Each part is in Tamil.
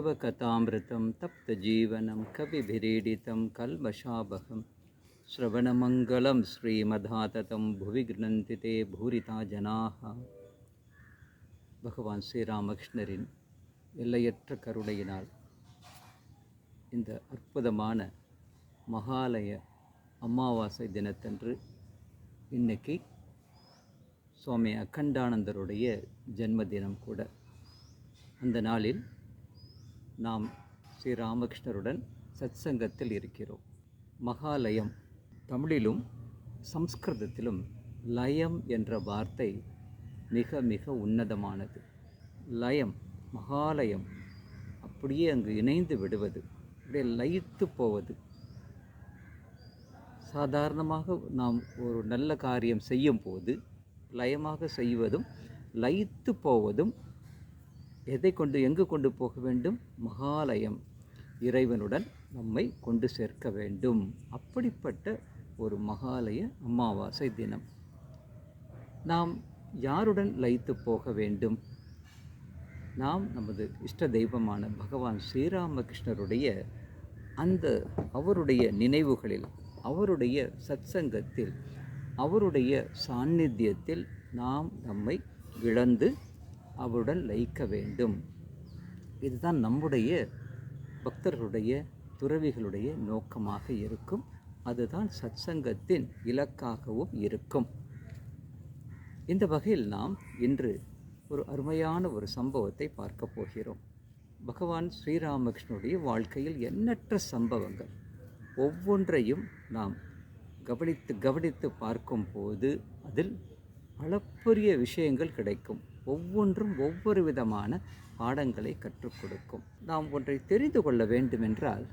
तव कथामृतं तप्तजीवनं कविभिरीडितं कल्मषाबहं श्रवणमङ्गलं श्रीमधाततं भुवि गृह्णन्ति ते भूरिता जनाः பகவான் ஸ்ரீராமகிருஷ்ணரின் எல்லையற்ற கருணையினால் இந்த அற்புதமான மகாலய அமாவாசை தினத்தன்று இன்னைக்கு சுவாமி அக்கண்டானந்தருடைய ஜென்மதினம் கூட அந்த நாளில் நாம் ஸ்ரீராமகிருஷ்ணருடன் சத்சங்கத்தில் இருக்கிறோம். மகாலயம் தமிழிலும் சம்ஸ்கிருதத்திலும் லயம் என்ற வார்த்தை மிக மிக உன்னதமானது. லயம் மகாலயம் அப்படியே அங்கு இணைந்து விடுவது அப்படியே லயித்து போவது. சாதாரணமாக நாம் ஒரு நல்ல காரியம் செய்யும் போது லயமாக செய்வதும் லயித்து போவதும் எதை கொண்டு எங்கு கொண்டு போக வேண்டும்? மகாலயம் இறைவனுடன் நம்மை கொண்டு சேர்க்க வேண்டும். அப்படிப்பட்ட ஒரு மகாலய அமாவாசை தினம். நாம் யாருடன் லயித்து போக வேண்டும்? நாம் நமது இஷ்ட தெய்வமான பகவான் ஸ்ரீராமகிருஷ்ணருடைய அந்த அவருடைய நினைவுகளில் அவருடைய சத்சங்கத்தில் அவருடைய சாநித்தியத்தில் நாம் நம்மை இழந்து அவருடன் லயிக்க வேண்டும். இதுதான் நம்முடைய பக்தர்களுடைய துறவிகளுடைய நோக்கமாக இருக்கும். அதுதான் சத்சங்கத்தின் இலக்காகவும் இருக்கும். இந்த வகையில் நாம் இன்று ஒரு அருமையான ஒரு சம்பவத்தை பார்க்க போகிறோம். பகவான் ஸ்ரீராமகிருஷ்ணனுடைய வாழ்க்கையில் எண்ணற்ற சம்பவங்கள். ஒவ்வொன்றையும் நாம் கவனித்து கவனித்து பார்க்கும்போது அதில் அளப்பரிய விஷயங்கள் கிடைக்கும். ஒவ்வொன்றும் ஒவ்வொரு விதமான பாடங்களை கற்றுக் கொடுக்கும். நாம் ஒன்றை தெரிந்து கொள்ள வேண்டுமென்றால்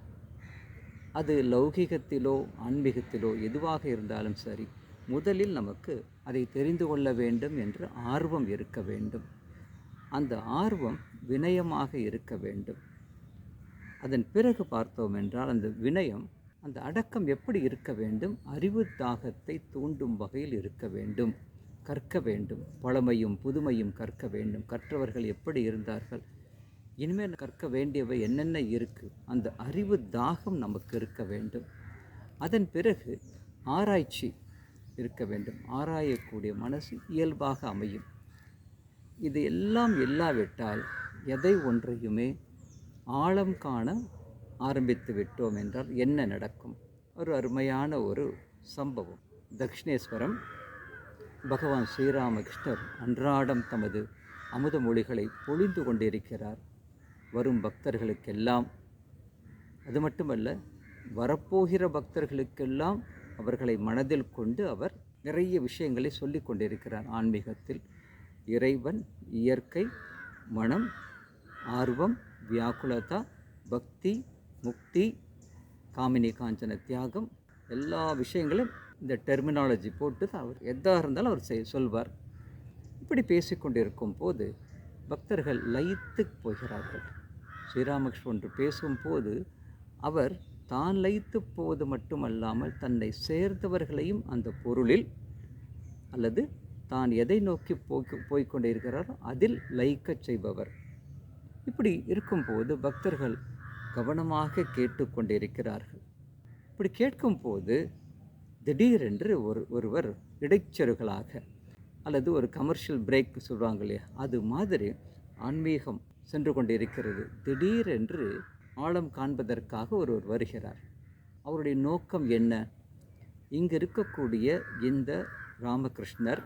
அது லௌகிகத்திலோ ஆன்மீகத்திலோ எதுவாக இருந்தாலும் சரி முதலில் நமக்கு அதை தெரிந்து கொள்ள வேண்டும் என்று ஆர்வம் இருக்க வேண்டும். அந்த ஆர்வம் வினயமாக இருக்க வேண்டும். அதன் பிறகு பார்த்தோம் என்றால் அந்த வினயம் அந்த அடக்கம் எப்படி இருக்க வேண்டும் அறிவு தாகத்தை தூண்டும் வகையில் இருக்க வேண்டும். கற்க வேண்டும். பழமையும் புதுமையும் கற்க வேண்டும். கற்றவர்கள் எப்படி இருந்தார்கள்? இனிமேல் கற்க வேண்டியவை என்னென்ன இருக்குது அந்த அறிவு தாகம் நமக்கு இருக்க வேண்டும். அதன் பிறகு ஆராய்ச்சி இருக்க வேண்டும். ஆராயக்கூடிய மனசு இயல்பாக அமையும். இது எல்லாம் இல்லாவிட்டால் எதை ஒன்றையுமே ஆழம் காண ஆரம்பித்து விட்டோம் என்றால் என்ன நடக்கும்? ஒரு அருமையான ஒரு சம்பவம். தக்ஷிணேஸ்வரம் பகவான் ஸ்ரீராமகிருஷ்ணர் அன்றாடம் தமது அமுத மொழிகளை பொழிந்து கொண்டிருக்கிறார். வரும் பக்தர்களுக்கெல்லாம் அது மட்டுமல்ல வரப்போகிற பக்தர்களுக்கெல்லாம் அவர்களை மனதில் கொண்டு அவர் நிறைய விஷயங்களை சொல்லி கொண்டிருக்கிறார். ஆன்மீகத்தில் இறைவன் இயற்கை மனம் ஆர்வம் வியாக்குலதா பக்தி முக்தி காமினி காஞ்சன தியாகம் எல்லா விஷயங்களும் இந்த டெர்மினாலஜி போட்டு தான் அவர் எதாக இருந்தாலும் அவர் செய் சொல்வார். இப்படி பேசிக்கொண்டிருக்கும் போது பக்தர்கள் லயித்து போகிறார்கள். ஸ்ரீராமகிருஷ்ணன் ஒன்று பேசும்போது அவர் தான் லயித்து போவது மட்டுமல்லாமல் தன்னை சேர்ந்தவர்களையும் அந்த பொருளில் அல்லது தான் எதை நோக்கி போய் போய்கொண்டிருக்கிறாரோ அதில் லயிக்கச் செய்பவர். இப்படி இருக்கும்போது பக்தர்கள் கவனமாக கேட்டுக்கொண்டிருக்கிறார்கள். இப்படி கேட்கும்போது திடீரென்று ஒரு ஒருவர் இடைச்சருகளாக அல்லது ஒரு கமர்ஷியல் பிரேக் சொல்கிறாங்க இல்லையா? அது மாதிரி ஆன்மீகம் சென்று கொண்டிருக்கிறது. திடீரென்று ஆழம் காண்பதற்காக ஒருவர் வருகிறார். அவருடைய நோக்கம் என்ன? இங்கு இருக்கக்கூடிய இந்த ராமகிருஷ்ணர்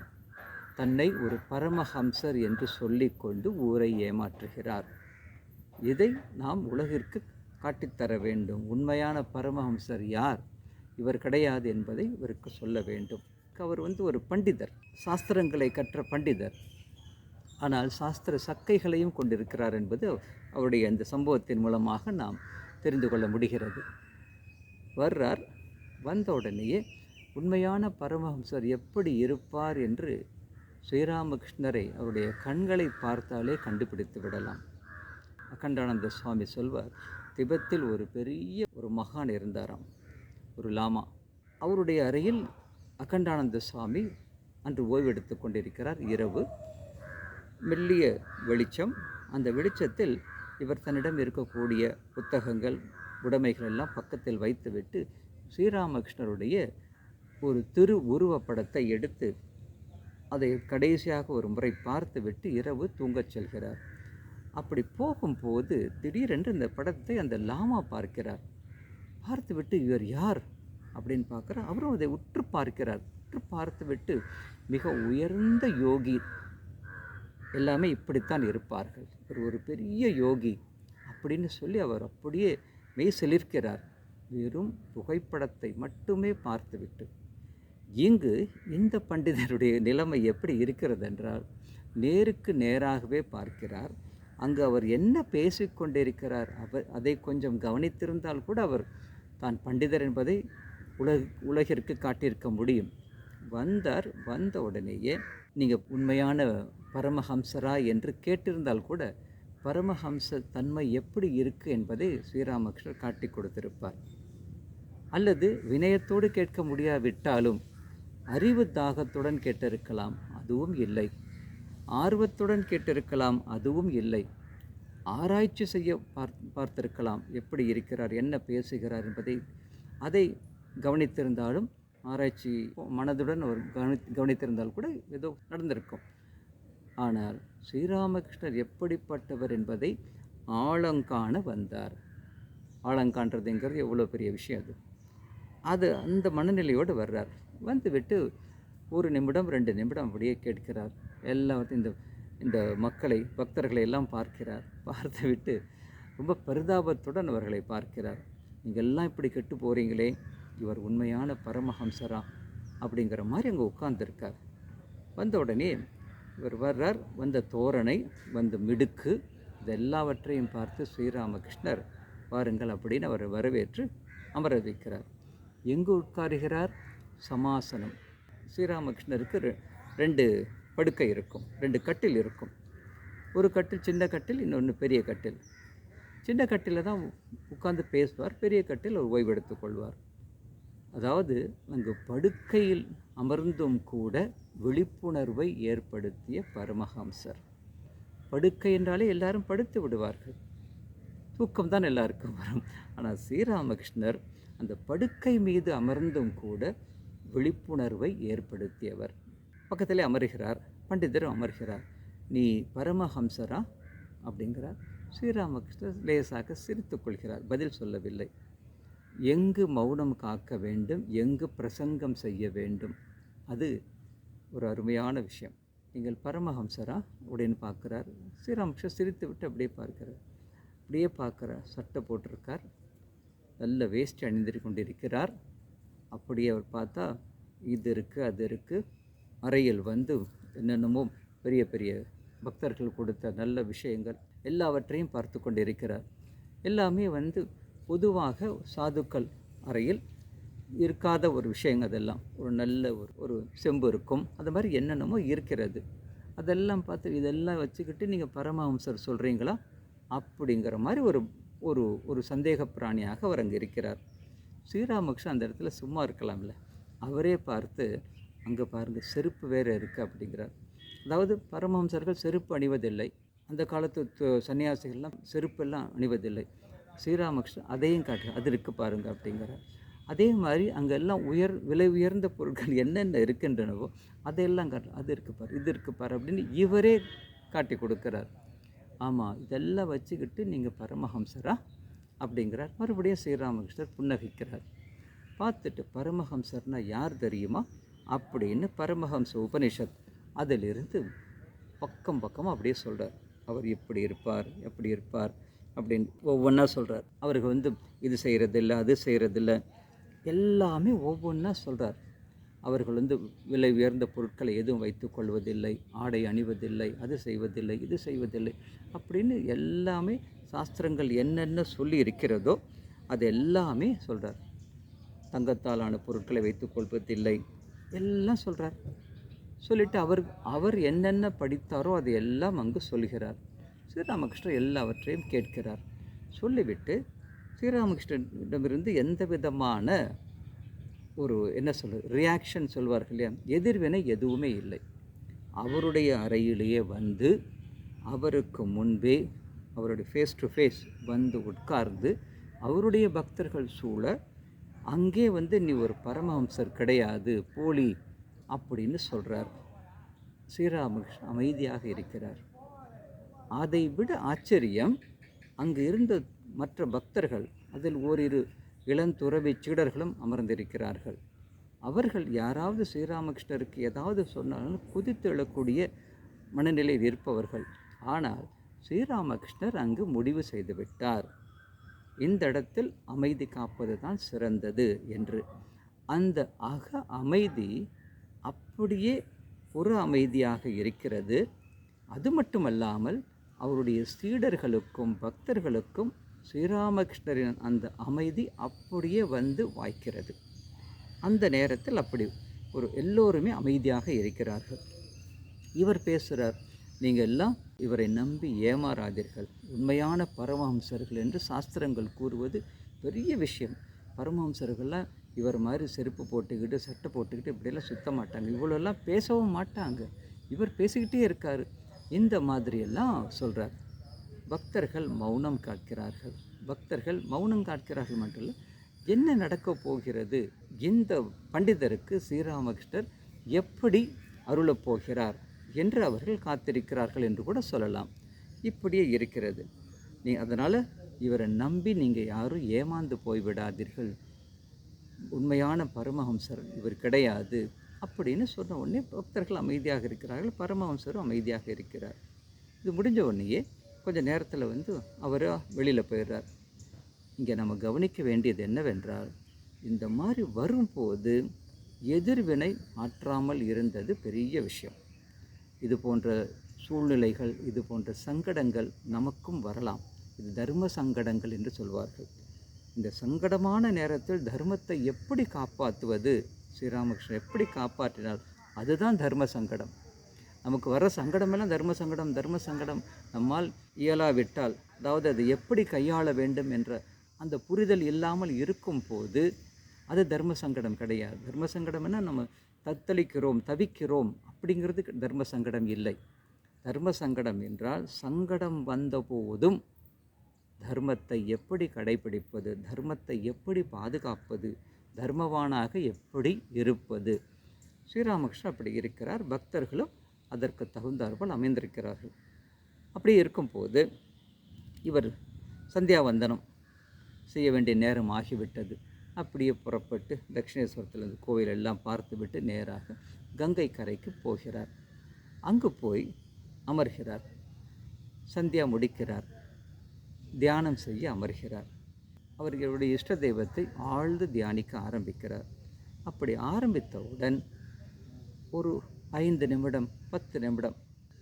தன்னை ஒரு பரமஹம்சர் என்று சொல்லிக்கொண்டு ஊரை ஏமாற்றுகிறார். இதை நாம் உலகிற்கு காட்டித்தர வேண்டும். உண்மையான பரமஹம்சர் யார்? இவர் கிடையாது என்பதை இவருக்கு சொல்ல வேண்டும். அவர் வந்து ஒரு பண்டிதர். சாஸ்திரங்களை கற்ற பண்டிதர். ஆனால் சாஸ்திர சக்கைகளையும் கொண்டிருக்கிறார் என்பது அவருடைய அந்த சம்பவத்தின் மூலமாக நாம் தெரிந்து கொள்ள முடிகிறது. வர்றார். வந்த உடனேயே உண்மையான பரமஹம்சர் எப்படி இருப்பார் என்று ஸ்ரீராமகிருஷ்ணரை அவருடைய கண்களை பார்த்தாலே கண்டுபிடித்து விடலாம். அகண்டானந்த சுவாமி சொல்வார் திபெத்தில் ஒரு பெரிய ஒரு மகான் இருந்தாராம். ஒரு லாமா. அவருடைய அறையில் அகண்டானந்த சுவாமி அன்று ஓய்வெடுத்து கொண்டிருக்கிறார். இரவு. மெல்லிய வெளிச்சம். அந்த வெளிச்சத்தில் இவர் தன்னிடம் இருக்கக்கூடிய புத்தகங்கள் உடைமைகள் எல்லாம் பக்கத்தில் வைத்துவிட்டு ஸ்ரீராமகிருஷ்ணருடைய ஒரு திரு உருவப்படத்தை எடுத்து அதை கடைசியாக ஒரு முறை பார்த்துவிட்டு இரவு தூங்கச் செல்கிறார். அப்படி போகும்போது திடீரென்று இந்த படத்தை அந்த லாமா பார்க்கிறார். பார்த்துவிட்டு இவர் யார் அப்படின்னு பார்க்குறார் அவரும் அதை உற்று பார்க்கிறார். உற்று பார்த்துவிட்டு மிக உயர்ந்த யோகி. எல்லாமே இப்படித்தான் இருப்பார்கள். இவர் ஒரு பெரிய யோகி அப்படின்னு சொல்லி அவர் அப்படியே மெய் செலிர்க்கிறார் வெறும் புகைப்படத்தை மட்டுமே பார்த்துவிட்டு. இங்கு இந்த பண்டிதருடைய நிலைமை எப்படி இருக்கிறது என்றால் நேருக்கு நேராகவே பார்க்கிறார். அங்கு அவர் என்ன பேசிக்கொண்டிருக்கிறார் அவர் அதை கொஞ்சம் கவனித்திருந்தால் கூட அவர் தான் பண்டிதர் என்பதை உலக உலகிற்கு காட்டியிருக்க முடியும். வந்தார் வந்த உடனேயே நீங்கள் உண்மையான பரமஹம்சரா என்று கேட்டிருந்தால் கூட பரமஹம்ச தன்மை எப்படி இருக்கு என்பதை ஸ்ரீராமகிருஷ்ணர் காட்டி கொடுத்திருப்பார். அல்லது வினயத்தோடு கேட்க முடியாவிட்டாலும் அறிவு தாகத்துடன் கேட்டிருக்கலாம் அதுவும் இல்லை. ஆர்வத்துடன் கேட்டிருக்கலாம் அதுவும் இல்லை. ஆராய்ச்சி செய்ய பார் பார்த்திருக்கலாம் எப்படி இருக்கிறார் என்ன பேசுகிறார் என்பதை அதை கவனித்திருந்தாலும் ஆராய்ச்சி மனதுடன் அவர் கவனி கவனித்திருந்தால் கூட ஏதோ நடந்திருக்கும். ஆனால் ஸ்ரீராமகிருஷ்ணர் எப்படிப்பட்டவர் என்பதை ஆழங்காண வந்தார். ஆழங்காண்றதுங்கிறது எவ்வளோ பெரிய விஷயம் அது. அது அந்த மனநிலையோடு வர்றார். வந்துவிட்டு ஒரு நிமிடம் ரெண்டு நிமிடம் அப்படியே கேட்கிறார். எல்லாத்தையும் இந்த இந்த மக்களை பக்தர்களை எல்லாம் பார்க்கிறார். பார்த்து விட்டு ரொம்ப பரிதாபத்துடன் அவர்களை பார்க்கிறார். நீங்கள் எல்லாம் இப்படி கெட்டு போகிறீங்களே இவர் உண்மையான பரமஹம்சரா அப்படிங்கிற மாதிரி அங்கே உட்கார்ந்துருக்கார். வந்த உடனே இவர் வர்றார். வந்த தோரணை வந்த மிடுக்கு இது எல்லாவற்றையும் பார்த்து ஸ்ரீராமகிருஷ்ணர் வாருங்கள் அப்படின்னு அவரை வரவேற்று அமர வைக்கிறார் எங்கு உட்காருகிறார்? சமாசனம். ஸ்ரீராமகிருஷ்ணருக்கு ரெ- ரெண்டு படுக்கை இருக்கும் ரெண்டு கட்டில் இருக்கும். ஒரு கட்டில் சின்ன கட்டில் இன்னொன்று பெரிய கட்டில். சின்ன கட்டில் தான் உட்காந்து பேசுவார் பெரிய கட்டில் அவர் ஓய்வெடுத்துக் கொள்வார். அதாவது அங்கு படுக்கையில் அமர்ந்தும் கூட விழிப்புணர்வை ஏற்படுத்திய பரமஹம்சர். படுக்கை என்றாலே எல்லாரும் படுத்து விடுவார்கள். தூக்கம் தான் எல்லாருக்கும் வரும். ஆனால் ஸ்ரீராமகிருஷ்ணர் அந்த படுக்கை மீது அமர்ந்தும் கூட விழிப்புணர்வை ஏற்படுத்தியவர். பக்கத்திலே அமர்கிறார் பண்டிதரும் அமர்கிறார். நீ பரமஹம்சரா? அப்படிங்கிறார். ஸ்ரீராமகிருஷ்ணர் லேசாக சிரித்துக்கொள்கிறார் பதில் சொல்லவில்லை. எங்கு மௌனம் காக்க வேண்டும் எங்கு பிரசங்கம் செய்ய வேண்டும்? அது ஒரு அருமையான விஷயம். நீங்கள் பரமஹம்சரா? அப்படின்னு பார்க்குறார். ஸ்ரீராமகிருஷ்ணர் சிரித்து விட்டு அப்படியே பார்க்கிறார். அப்படியே பார்க்குறார் சட்டை போட்டிருக்கார். நல்ல வேஸ்ட் அணிந்து கொண்டிருக்கிறார். அப்படியே அவர் பார்த்தா இது இருக்குது அது இருக்குது அறையில் வந்து என்னென்னமோ பெரிய பெரிய பக்தர்கள் கொடுத்த நல்ல விஷயங்கள் எல்லாவற்றையும் பார்த்து கொண்டிருக்கிறார். எல்லாமே வந்து பொதுவாக சாதுக்கள் அறையில் இருக்காத ஒரு விஷயங்கள் அதெல்லாம். ஒரு நல்ல ஒரு ஒரு செம்பு இருக்கும். அது மாதிரி என்னென்னமோ இருக்கிறது. அதெல்லாம் பார்த்து இதெல்லாம் வச்சுக்கிட்டு நீங்கள் பரமஹம்சர் சொல்கிறீங்களா அப்படிங்கிற மாதிரி ஒரு ஒரு ஒரு சந்தேக பிராணியாக அவர் அங்கே இருக்கிறார். ஸ்ரீராமகிருஷ்ணன் அந்த இடத்துல சும்மா இருக்கலாம்ல. அவரே பார்த்து அங்கே பாருங்கள் செருப்பு வேறு இருக்குது அப்படிங்கிறார். அதாவது பரமஹம்சர்கள் செருப்பு அணிவதில்லை. அந்த காலத்து சன்னியாசிகள்லாம் செருப்பெல்லாம் அணிவதில்லை. ஸ்ரீராமகிருஷ்ணன் அதையும் காட்டு அது இருக்குது பாருங்கள் அப்படிங்கிறார். அதே மாதிரி அங்கெல்லாம் உயர் விலை உயர்ந்த பொருட்கள் என்னென்ன இருக்கின்றனவோ அதையெல்லாம் காட்டுறார் அது இருக்குது பாரு இது இருக்குது பாரு அப்படின்னு இவரே காட்டி கொடுக்குறார். ஆமாம் இதெல்லாம் வச்சுக்கிட்டு நீங்கள் பரமஹம்சரா அப்படிங்கிறார். மறுபடியும் ஸ்ரீராமகிருஷ்ணர் புன்னகைக்கிறார். பார்த்துட்டு பரமஹம்சர்னால் யார் தெரியுமா? அப்படின்னு பரமஹம்ச உபனிஷத் அதிலிருந்து பக்கம் பக்கமாக அப்படியே சொல்கிறார் அவர் இப்படி இருப்பார் எப்படி இருப்பார் அப்படின்னு ஒவ்வொன்றா சொல்கிறார் அவருக்கு வந்து இது செய்கிறதில்ல அது செய்கிறதில்ல எல்லாமே ஒவ்வொன்றா சொல்கிறார் அவர்கள் வந்து விலை உயர்ந்த பொருட்களை எதுவும் வைத்து கொள்வதில்லை ஆடை அணிவதில்லை அது செய்வதில்லை இது செய்வதில்லை அப்படின்னு எல்லாமே சாஸ்திரங்கள் என்னென்ன சொல்லி இருக்கிறதோ அது எல்லாமே சொல்கிறார் தங்கத்தாலான பொருட்களை வைத்துக் கொள்வதில்லை எல்லாம் சொல்கிறார் சொல்லிட்டு அவர் அவர் என்னென்ன படித்தாரோ அது எல்லாம் அங்கு சொல்கிறார். ஸ்ரீராமகிருஷ்ணர் எல்லாவற்றையும் கேட்கிறார். சொல்லிவிட்டு ஸ்ரீராமகிருஷ்ணனிடமிருந்து எந்த விதமான ஒரு என்ன சொல்கிறது ரியாக்ஷன் சொல்வார்கள் இல்லையா? எதிர்வினை எதுவுமே இல்லை. அவருடைய அறையிலேயே வந்து அவருக்கு முன்பே அவருடைய ஃபேஸ் டு ஃபேஸ் வந்து உட்கார்ந்து அவருடைய பக்தர்கள் சூழ அங்கே வந்து நீ ஒரு பரமஹம்சர் கிடையாது போலி அப்படின்னு சொல்கிறார் ஸ்ரீராமகிருஷ்ணன் அமைதியாக இருக்கிறார். அதை விட ஆச்சரியம் அங்கு இருந்த மற்ற பக்தர்கள் அதில் ஓரிரு இளந்துறவி சீடர்களும் அமர்ந்திருக்கிறார்கள். அவர்கள் யாராவது ஸ்ரீராமகிருஷ்ணருக்கு ஏதாவது சொன்னாலும் குதித்து எழக்கூடிய மனநிலையில் இருப்பவர்கள். ஆனால் ஸ்ரீராமகிருஷ்ணர் அங்கு முடிவு செய்துவிட்டார் இந்த இடத்தில் அமைதி காப்பது தான் சிறந்தது என்று. அந்த அக அமைதி அப்படியே புற அமைதியாக இருக்கிறது. அது மட்டுமல்லாமல் அவருடைய சீடர்களுக்கும் பக்தர்களுக்கும் ஸ்ரீராமகிருஷ்ணரின் அந்த அமைதி அப்படியே வந்து வாய்க்கிறது. அந்த நேரத்தில் அப்படி ஒரு எல்லோருமே அமைதியாக இருக்கிறார்கள். இவர் பேசுகிறார் நீங்கள் எல்லாம் இவரை நம்பி ஏமாறாதீர்கள். உண்மையான பரமஹம்சர்கள் என்று சாஸ்திரங்கள் கூறுவது பெரிய விஷயம். பரமஹம்சர்கள்லாம் இவர் மாதிரி செருப்பு போட்டுக்கிட்டு சட்டை போட்டுக்கிட்டு இப்படியெல்லாம் சுத்த மாட்டாங்க. இவ்வளோலாம் பேசவும் மாட்டாங்க. இவர் பேசிக்கிட்டே இருக்கார். இந்த மாதிரியெல்லாம் சொல்கிறார் பக்தர்கள் மௌனம் காக்கிறார்கள். பக்தர்கள் மௌனம் காக்கிறார்கள் மட்டும் இல்லை என்ன நடக்கப் போகிறது? இந்த பண்டிதருக்கு ஸ்ரீராமகிருஷ்ணர் எப்படி அருளப் போகிறார்? என்று அவர்கள் காத்திருக்கிறார்கள் என்று கூட சொல்லலாம். இப்படியே இருக்கிறது. நீ அதனால் இவரை நம்பி நீங்கள் யாரும் ஏமாந்து போய்விடாதீர்கள் உண்மையான பரமஹம்சர் இவர் கிடையாது அப்படின்னு சொன்ன உடனே பக்தர்கள் அமைதியாக இருக்கிறார்கள். பரமஹம்சரும் அமைதியாக இருக்கிறார். இது முடிஞ்ச உடனேயே கொஞ்சம் நேரத்தில் வந்து அவர் வெளியில் போயிடுறார். இங்கே நம்ம கவனிக்க வேண்டியது என்னவென்றால் இந்த மாதிரி வரும்போது எதிர்வினை மாற்றாமல் இருந்தது பெரிய விஷயம். இது போன்ற சூழ்நிலைகள் இது போன்ற சங்கடங்கள் நமக்கும் வரலாம். இது தர்ம சங்கடங்கள் என்று சொல்வார்கள். இந்த சங்கடமான நேரத்தில் தர்மத்தை எப்படி காப்பாற்றுவது? ஸ்ரீராமகிருஷ்ணன் எப்படி காப்பாற்றினார்? அதுதான் தர்ம சங்கடம். நமக்கு வர சங்கடமெல்லாம் தர்ம சங்கடம் தர்ம சங்கடம். நம்மால் இயலாவிட்டால் அதாவது அதை எப்படி கையாள வேண்டும் என்ற அந்த புரிதல் இல்லாமல் இருக்கும் போது அது தர்ம சங்கடம் கிடையாது. தர்ம சங்கடம்னா நம்ம தத்தளிக்கிறோம் தவிக்கிறோம் அப்படிங்கிறது தர்ம சங்கடம் இல்லை. தர்ம சங்கடம் என்றால் சங்கடம் வந்த போதும் தர்மத்தை எப்படி கடைபிடிப்பது தர்மத்தை எப்படி பாதுகாப்பது தர்மவானாக எப்படி இருப்பது. ஸ்ரீராமகிருஷ்ணன் அப்படி இருக்கிறார். பக்தர்களும் அதற்கு தகுந்தார்போல் அமைந்திருக்கிறார்கள். அப்படி இருக்கும்போது இவர் சந்தியாவந்தனம் செய்ய வேண்டிய நேரம் ஆகிவிட்டது. அப்படியே புறப்பட்டு தட்சிணேஸ்வரத்தில் கோவில் எல்லாம் பார்த்துவிட்டு நேராக கங்கை கரைக்கு போகிறார். அங்கு போய் அமர்கிறார். சந்தியா முடிக்கிறார். தியானம் செய்ய அமர்கிறார். அவர்களுடைய இஷ்ட தெய்வத்தை ஆழ்ந்து தியானிக்க ஆரம்பிக்கிறார். அப்படி ஆரம்பித்தவுடன் ஒரு ஐந்து நிமிடம் பத்து நிமிடம்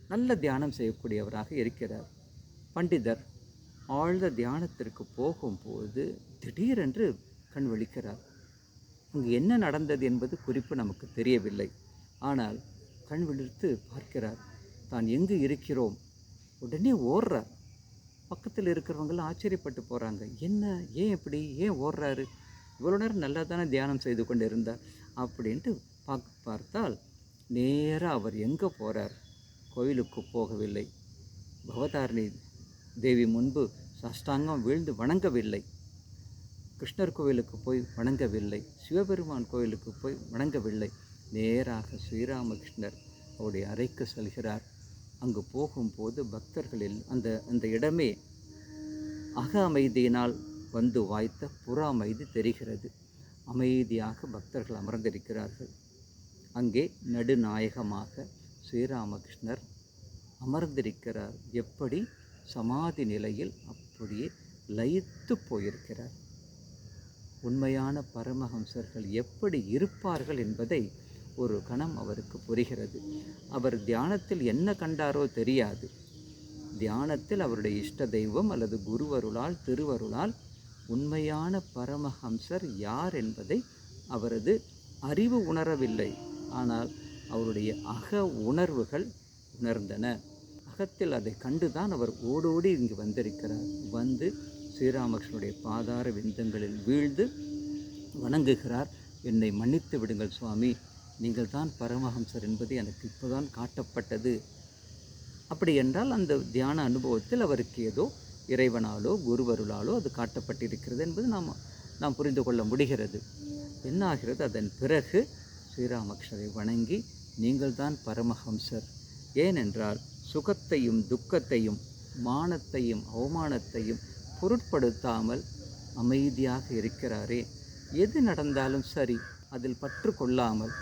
நல்ல தியானம் செய்யக்கூடியவராக இருக்கிறார். பண்டிதர் ஆழ்ந்த தியானத்திற்கு போகும்போது திடீரென்று கண் விழிக்கிறார். அங்கு என்ன நடந்தது என்பது குறிப்பு நமக்கு தெரியவில்லை. ஆனால் கண் விழித்து பார்க்கிறார். தான் எங்கு இருக்கிறோம்? உடனே ஓடுறார் பக்கத்தில் இருக்கிறவங்களாம் ஆச்சரியப்பட்டு போகிறாங்க என்ன? ஏன் இப்படி? ஏன் ஓடுறாரு இவ்வளோ நேரம் நல்லா தானே தியானம் செய்து கொண்டு இருந்தார் அப்படின்ட்டு பார்க்க பார்த்தால் நேராக அவர் எங்கே போகிறார் கோயிலுக்கு போகவில்லை. பவதாரணி தேவி முன்பு சாஷ்டாங்கம் வீழ்ந்து வணங்கவில்லை. கிருஷ்ணர் கோவிலுக்கு போய் வணங்கவில்லை சிவபெருமான் கோவிலுக்கு போய் வணங்கவில்லை. நேராக ஸ்ரீராமகிருஷ்ணர் அவருடைய அறைக்கு செல்கிறார். அங்கு போகும்போது பக்தர்களில் அந்த அந்த இடமே அக அமைதியினால் வந்து வாய்த்த புற அமைதி தெரிகிறது. அமைதியாக பக்தர்கள் அமர்ந்திருக்கிறார்கள். அங்கே நடுநாயகமாக ஸ்ரீராமகிருஷ்ணர் அமர்ந்திருக்கிறார். எப்படி? சமாதி நிலையில் அப்படியே லயித்து போயிருக்கிறார். உண்மையான பரமஹம்சர்கள் எப்படி இருப்பார்கள் என்பதை ஒரு கணம் அவருக்கு புரிகிறது. அவர் தியானத்தில் என்ன கண்டாரோ தெரியாது. தியானத்தில் அவருடைய இஷ்ட தெய்வம் அல்லது குருவருளால் திருவருளால் உண்மையான பரமஹம்சர் யார் என்பதை அவரது அறிவு உணரவில்லை. ஆனால் அவருடைய அக உணர்வுகள் உணர்ந்தன. அகத்தில் அதை கண்டுதான் அவர் ஓடோடி இங்கு வந்திருக்கிறார். வந்து ஸ்ரீராமகிருஷ்ணனுடைய பாதார விந்தங்களில் வீழ்ந்து வணங்குகிறார். என்னை மன்னித்து விடுங்கள் சுவாமி. நீங்கள் தான் பரமஹம்சர் என்பது எனக்கு இப்போதான் காட்டப்பட்டது. அப்படி என்றால் அந்த தியான அனுபவத்தில் அவருக்கு ஏதோ இறைவனாலோ குருவருளாலோ அது காட்டப்பட்டிருக்கிறது என்பது நாம் நாம் புரிந்து கொள்ள முடிகிறது. என்ன ஆகிறது? அதன் பிறகு ஸ்ரீராமகிருஷ்ணரை வணங்கி நீங்கள்தான் பரமஹம்சர். ஏனென்றால் சுகத்தையும் துக்கத்தையும் மானத்தையும் அவமானத்தையும் பொருட்படுத்தாமல் அமைதியாக இருக்கிறாரே. எது நடந்தாலும் சரி அதில் பற்று கொள்ளாமல்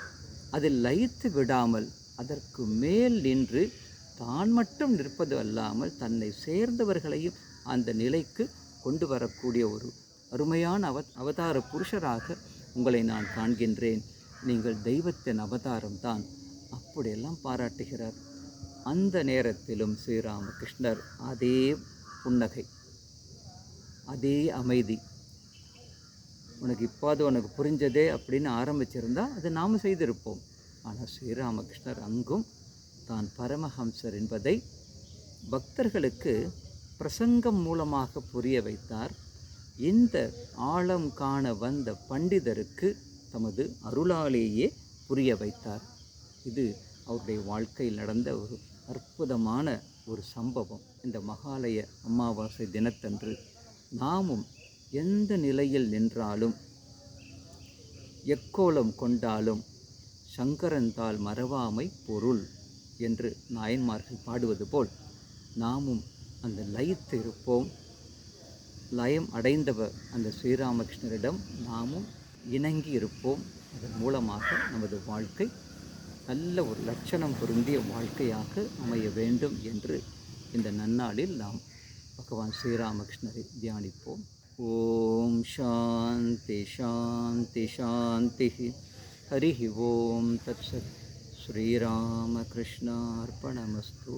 அதில் லயித்து விடாமல் அதற்கு மேல் நின்று தான் மட்டும் நிற்பது அல்லாமல் தன்னை சேர்ந்தவர்களையும் அந்த நிலைக்கு கொண்டு வரக்கூடிய ஒரு அருமையான அவ அவதார புருஷராக உங்களை நான் காண்கின்றேன். நீங்கள் தெய்வத்தின் அவதாரம்தான். அப்படியெல்லாம் பாராட்டுகிறார். அந்த நேரத்திலும் ஸ்ரீராமகிருஷ்ணர் அதே புன்னகை. அதே அமைதி. உனக்கு இப்போது உனக்கு புரிஞ்சதே அப்படின்னு ஆரம்பிச்சிருந்தால் அது நாம் செய்திருப்போம். ஆனால் ஸ்ரீராமகிருஷ்ணர் அங்கும் தான் பரமஹம்சர் என்பதை பக்தர்களுக்கு பிரசங்கம் மூலமாக புரிய வைத்தார். இந்த ஆழம் காண வந்த பண்டிதருக்கு தமது அருளாலேயே புரிய வைத்தார். இது அவருடைய வாழ்க்கையில் நடந்த ஒரு அற்புதமான ஒரு சம்பவம். இந்த மகாலய அமாவாசை தினத்தன்று நாமும் எந்த நிலையில் நின்றாலும் எக்கோலம் கொண்டாலும் சங்கரந்தால் மறவாமை பொருள் என்று நாயன்மார்கள் பாடுவது போல் நாமும் அந்த லயித்து இருப்போம். லயம் அடைந்தவர் அந்த ஸ்ரீராமகிருஷ்ணரிடம் நாமும் இணங்கி இருப்போம். அதன் மூலமாக நமது வாழ்க்கை நல்ல ஒரு லட்சணம் பொருந்திய வாழ்க்கையாக அமைய வேண்டும் என்று இந்த நன்னாளில் நாம் भगवान श्री रामकृष्णरे ध्यानिपोम् ॐ शान्ति शान्ति शान्तिः हरिः ॐ तत्सत्। श्रीरामकृष्णार्पणमस्तु।